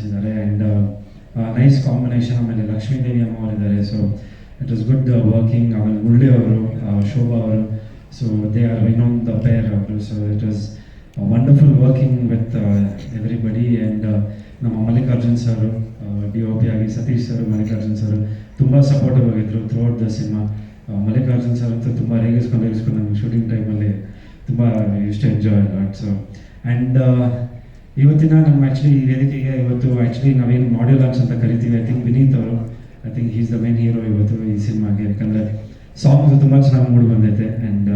ನಟಿಸಿದ್ದಾರೆ and nice combination ಆಮೇಲೆ ಲಕ್ಷ್ಮೀ ದೇವಿ ಅಮ್ಮ ಅವರಿದ್ದಾರೆ so it is good working ಆಮೇಲೆ ಮುರಳಿ ಅವರು ಶೋಭಾ ಅವರು. ಸೊ ದೇ ಆರ್ ಇನ್ನೊಂದು ದ ಪೇರ್ ಅವರು so it is wonderful working with everybody and ನಮ್ಮ Mallikarjun sir D O P ಆಗಿ ಸತೀಶ್ ಸರ್, ಮಲ್ಲಿಕಾರ್ಜುನ್ ಸರ್ ತುಂಬ ಸಪೋರ್ಟಿವ್ ಆಗಿದ್ರು throughout the cinema Mallikarjun sir ಅಂತೂ ತುಂಬ ರೇಗಿಸ್ಕೊಂಡು ರೇಗಿಸ್ಕೊಂಡು ನಮ್ಮ ಶೂಟಿಂಗ್ ಟೈಮಲ್ಲಿ ತುಂಬ ಇಷ್ಟ ಎಂಜಾಯ್ ಲಾಟ್ ಸೊ ಆ್ಯಂಡ್ ಇವತ್ತಿನ ನಮ್ಮ ಆ್ಯಕ್ಚುಲಿ ಈ ವೇದಿಕೆಗೆ ಇವತ್ತು ಆ್ಯಕ್ಚುಲಿ ನಾವೇನು ಮಾಡೆಲ್ ಆರ್ಟ್ಸ್ ಅಂತ ಕರಿತೀವಿ ಐ ಥಿಂಕ್ ವಿನೀತ್ ಅವರು I think is the main hero ಇವತ್ತು ಈ ಸಿನಿಮಾಗೆ. ಯಾಕಂದರೆ ಸಾಂಗ್ಸ್ ತುಂಬ ಚೆನ್ನಾಗಿ ಮೂಡಿ ಬಂದೈತೆ ಆ್ಯಂಡ್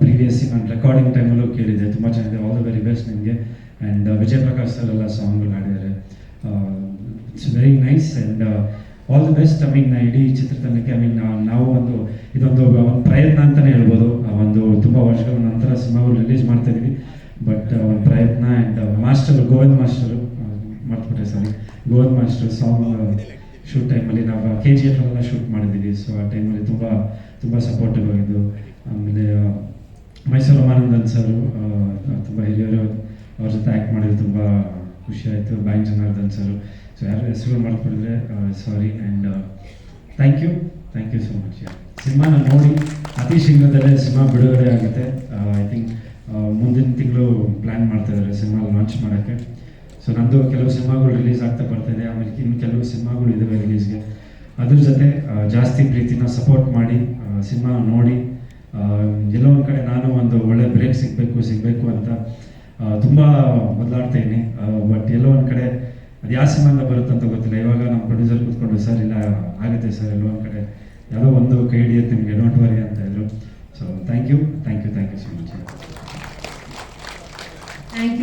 ಪ್ರೀವಿಯಸ್ ನಾನು ರೆಕಾರ್ಡಿಂಗ್ ಟೈಮಲ್ಲೂ ಕೇಳಿದೆ ತುಂಬ ಚೆನ್ನಾಗಿದೆ. ಆಲ್ ದ ವೆರಿ ಬೆಸ್ಟ್ ನಿಮಗೆ. ಆ್ಯಂಡ್ ವಿಜಯ್ ಪ್ರಕಾಶ್ ಸರ್ ಎಲ್ಲ ಸಾಂಗ್ಗಳು ಹಾಡಿದ್ದಾರೆ. It's very nice and all the best I mean ಇಡೀ ಚಿತ್ರತಂಡಕ್ಕೆ ಐ ಮೀನ್ ನಾವು ಒಂದು, ಇದೊಂದು ಒಂದು ಪ್ರಯತ್ನ ಅಂತಲೇ ಹೇಳ್ಬೋದು. ಒಂದು ತುಂಬ ವರ್ಷಗಳ ನಂತರ ಸಿನಿಮಾಗಳು ರಿಲೀಸ್ ಮಾಡ್ತಾ ಇದೀವಿ. ಬಟ್ ಒಂದು ಪ್ರಯತ್ನ and master Govind master ಮರ್ತ್ಬಿಟ್ಟೆ sorry Govind master song shoot ಟೈಮಲ್ಲಿ ನಾವು ಕೆ ಜಿ ಎಫ್ ಎಲ್ಲ ಶೂಟ್ ಮಾಡಿದ್ದೀವಿ. ಸೊ ಆ ಟೈಮಲ್ಲಿ ತುಂಬ ತುಂಬ ಸಪೋರ್ಟಿವ್ ಆಗಿದ್ದು. ಆಮೇಲೆ ಆ, ಮೈಸೂರು ರಮಾನಂದನ್ ಸರು ತುಂಬ ಹಿರಿಯರು ಅವ್ರ ಜೊತೆ ಆ್ಯಕ್ಟ್ ಮಾಡಿದ್ರು ತುಂಬ ಖುಷಿ ಆಯಿತು. ಬ್ಯಾಂಕ್ ಜನಾರ್ದನ್ ಸರು ಸೊ ಯಾರು ಹೆಸರು ಮಾಡ್ಕೊಂಡಿದ್ರೆ sorry and thank you thank you so much ಸಿನಿಮಾನ ನೋಡಿ ಅತಿ ಶೀಘ್ರದಲ್ಲೇ ಸಿನಿಮಾ ಬಿಡುಗಡೆ ಆಗುತ್ತೆ. ಐ ಥಿಂಕ್ ಮುಂದಿನ ತಿಂಗಳು ಪ್ಲ್ಯಾನ್ ಮಾಡ್ತಾ ಇದ್ದಾರೆ ಸಿನಿಮಾ ಲಾಂಚ್ ಮಾಡೋಕ್ಕೆ. ಸೊ ನಂದು ಕೆಲವು ಸಿನಿಮಾಗಳು ರಿಲೀಸ್ ಆಗ್ತಾ ಬರ್ತಾಯಿದೆ ಆಮೇಲೆ ಇನ್ನು ಕೆಲವು ಸಿನಿಮಾಗಳು ಇದಾವೆ ರಿಲೀಸ್ಗೆ ಅದ್ರ ಜೊತೆ ಜಾಸ್ತಿ ಪ್ರೀತಿನ ಸಪೋರ್ಟ್ ಮಾಡಿ ಸಿನಿಮಾ ನೋಡಿ ಎಲ್ಲೋ ಒಂದು ಕಡೆ ನಾನು ಒಂದು ಒಳ್ಳೆ ಬ್ರೇಕ್ ಸಿಗಬೇಕು ಸಿಗಬೇಕು ಅಂತ ತುಂಬ ಬದಲಾಡ್ತಾ ಇದ್ದೀನಿ. ಬಟ್ ಎಲ್ಲೋ ಒಂದು ಕಡೆ ಅದು ಯಾವ ಸಿನಿಮಾ ಬರುತ್ತೆ ಅಂತ ಗೊತ್ತಿಲ್ಲ. ಇವಾಗ ನಮ್ಮ ಪ್ರೊಡ್ಯೂಸರ್ ಕೂತ್ಕೊಂಡು, ಸರ್, ಇಲ್ಲ, ಆಗುತ್ತೆ ಸರ್, ಎಲ್ಲೋ ಒಂದು ಕಡೆ. ಯಾವುದೋ ಒಂದು ಕೈ ಹಿಡಿಯುತ್ತೆ ನಿಮಗೆ ಡೋಂಟ್ ವರಿ ಅಂತ ಇದ್ರು ಸೊ ಥ್ಯಾಂಕ್